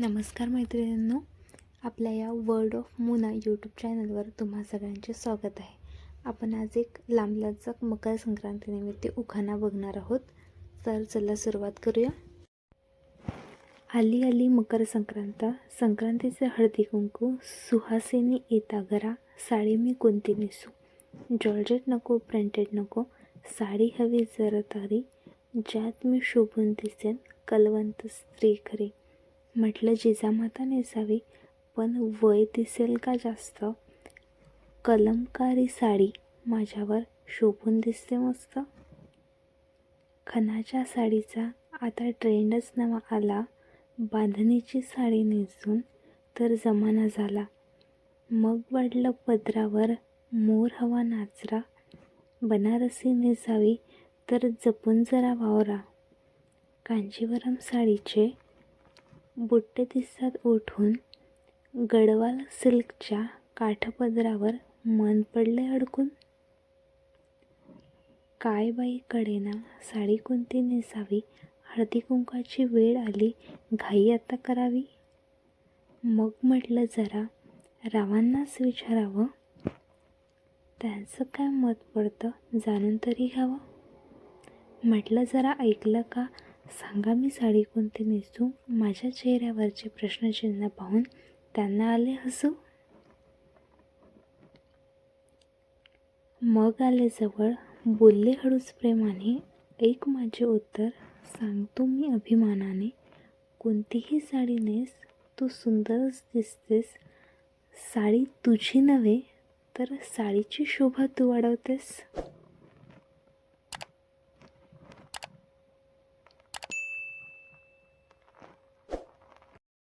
नमस्कार मैत्रिणींनो आपल्या या वर्ड ऑफ मुना यूट्यूब चॅनलवर तुम्हा सगळ्यांचे स्वागत आहे. आपण आज एक लांबलचक मकर संक्रांतीनिमित्त उखाणा बघणार आहोत. तर चला सुरुवात करूया. आली आली मकर संक्रांत संक्रांतीचे हळदी कुंकू सुहासिनी येता घरा साडी मी कोणती नेसू? जॉर्जेट नको प्रिंटेड नको साडी हवी जर तारी ज्यात मी शोभून दिसेन कलवंत स्त्री खरी. म्हटलं जिजामाता नेसावी पण वय दिसेल का जास्त? कलमकारी साडी माझ्यावर शोभून दिसते मस्त. खणाच्या साडीचा आता ट्रेंडच नवा आला. बांधणीची साडी नेसून तर जमाना झाला. मग वाढलं पदरावर मोर हवा नाचरा. बनारसी नेसावी तर जपून जरा वावरा. कांजीवरम साडीचे बुट्टे दिसतात उठून गडवाल सिल्कच्या काठपदरावर मन पडले अडकून. काय बाई कडेना साडी कोणती नेसावी? हळदी कुंकाची वेळ आली घाई आता करावी? मग म्हटलं जरा रावांनाच विचारावं. त्यांचं काय मत पडतं? जाणून तरी घ्यावं. म्हटलं जरा ऐकलं का? सांगा मी साडी कोणती नेसू? माझ्या चेहऱ्यावरचे प्रश्नचिन्ह पाहून त्यांना आले हसू? मग आले जवळ. बोलले हळूच प्रेमाने. एक माझे उत्तर सांगतो मी अभिमानाने. कोणतीही साडी नेस तू सुंदरच दिसतेस. साडी तुझी नव्हे तर साडीची शोभा तू वाढवतेस.